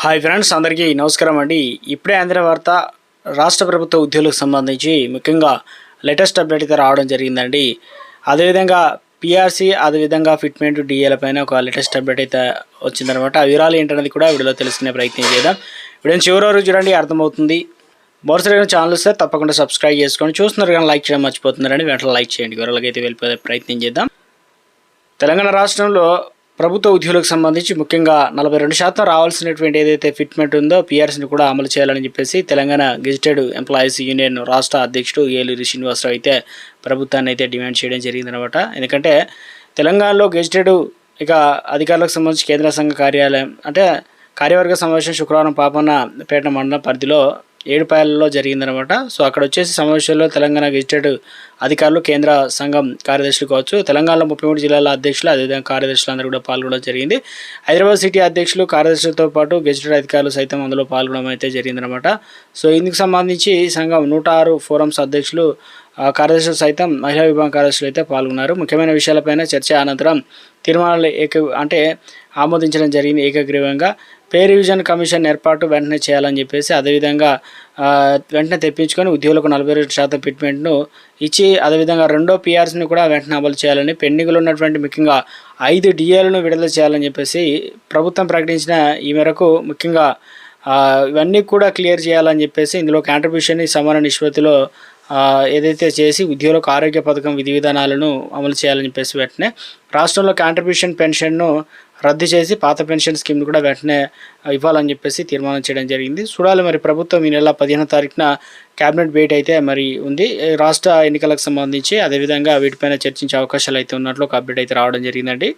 Hi friends అందరికీ నమస్కారం అండి. ఇప్పుడే ఆంధ్ర వార్త రాష్ట్ర ప్రభుత్వ ఉద్యోగులకు సంబంధించి ముఖ్యంగా లేటెస్ట్ అప్డేట్ అయితే రావడం జరిగిందండి. అదేవిధంగా పిఆర్సీ అదేవిధంగా ఫిట్మెంట్ డిఏల పైన ఒక లేటెస్ట్ అప్డేట్ అయితే వచ్చిందనమాట. ఆ వివరాలు ఏంటనేది కూడా వీడియోలో తెలుసుకునే ప్రయత్నం చేద్దాం. వీడియో చివరి వరకు చూడండి అర్థమవుతుంది. మరోసారి ఛానల్ వస్తే తప్పకుండా సబ్స్క్రైబ్ చేసుకోండి చూస్తున్నారు కానీ లైక్ చేయడం మర్చిపోతున్నారని వెంటనే లైక్ చేయండి. వివరాలకైతే అయితే వెళ్ళిపోయే ప్రయత్నం చేద్దాం. తెలంగాణ రాష్ట్రంలో ప్రభుత్వ ఉద్యోగులకు సంబంధించి ముఖ్యంగా నలభై రెండు శాతం రావాల్సినటువంటి ఏదైతే ఫిట్మెంట్ ఉందో పిఆర్సీని కూడా అమలు చేయాలని చెప్పేసి తెలంగాణ గెజిటెడ్ ఎంప్లాయీస్ యూనియన్ రాష్ట్ర అధ్యక్షుడు ఏలూరి శ్రీనివాసరావు అయితే ప్రభుత్వాన్ని అయితే డిమాండ్ చేయడం జరిగిందనమాట ఎందుకంటే తెలంగాణలో గెజిటెడ్ ఇక అధికారులకు సంబంధించి కేంద్ర సంఘ కార్యాలయం అంటే కార్యవర్గ సమావేశం శుక్రవారం పాపన్న పేట మండలం పరిధిలో ఏడుపాయలలో జరిగిందనమాట. సో అక్కడ వచ్చేసి సమావేశంలో తెలంగాణ గెజిటెడ్ అధికారులు కేంద్ర సంఘం కార్యదర్శులు కావచ్చు తెలంగాణలో ముప్పై మూడు జిల్లాల అధ్యక్షులు అదేవిధంగా కార్యదర్శులు అందరూ కూడా పాల్గొనడం జరిగింది. హైదరాబాద్ సిటీ అధ్యక్షులు కార్యదర్శులతో పాటు గెజిటెడ్ అధికారులు సైతం అందులో పాల్గొనడం అయితే జరిగిందనమాట. సో ఇందుకు సంబంధించి సంఘం నూట ఆరు ఫోరమ్స్ అధ్యక్షులు కార్యదర్శులు సైతం మహిళా విభాగం కార్యదర్శులు అయితే పాల్గొన్నారు. ముఖ్యమైన విషయాలపైన చర్చ అనంతరం తీర్మానాలు ఏక అంటే ఆమోదించడం జరిగింది ఏకగ్రీవంగా. పే రివిజన్ కమిషన్ ఏర్పాటు వెంటనే చేయాలని చెప్పేసి అదేవిధంగా వెంటనే తెప్పించుకొని ఉద్యోగులకు నలభై రెండు శాతం ఫిట్మెంట్ను ఇచ్చి అదేవిధంగా రెండో పిఆర్సీని కూడా వెంటనే అమలు చేయాలని పెండింగ్లో ఉన్నటువంటి ముఖ్యంగా ఐదు డిఏలను విడుదల చేయాలని చెప్పేసి ప్రభుత్వం ప్రకటించిన ఈ మేరకు ముఖ్యంగా ఇవన్నీ కూడా క్లియర్ చేయాలని చెప్పేసి ఇందులో కాంట్రిబ్యూషన్ సమాన నిష్పత్తిలో ఏదైతే చేసి ఉద్యోగులకు ఆరోగ్య పథకం విధి విధానాలను అమలు చేయాలని చెప్పేసి వెంటనే రాష్ట్రంలో కాంట్రిబ్యూషన్ పెన్షన్ను రద్దు చేసి పాత పెన్షన్ స్కీమ్ కూడా వెంటనే ఇవ్వాలని చెప్పేసి తీర్మానం చేయడం జరిగింది. చూడాలి మరి ప్రభుత్వం ఈ నెల పదిహేనో తారీఖున క్యాబినెట్ భేటీ అయితే మరి ఉంది. రాష్ట్ర ఎన్నికలకు సంబంధించి అదేవిధంగా వీటిపైన చర్చించే అవకాశాలు అయితే ఉన్నట్లు ఒక అప్డేట్ అయితే రావడం జరిగిందండి.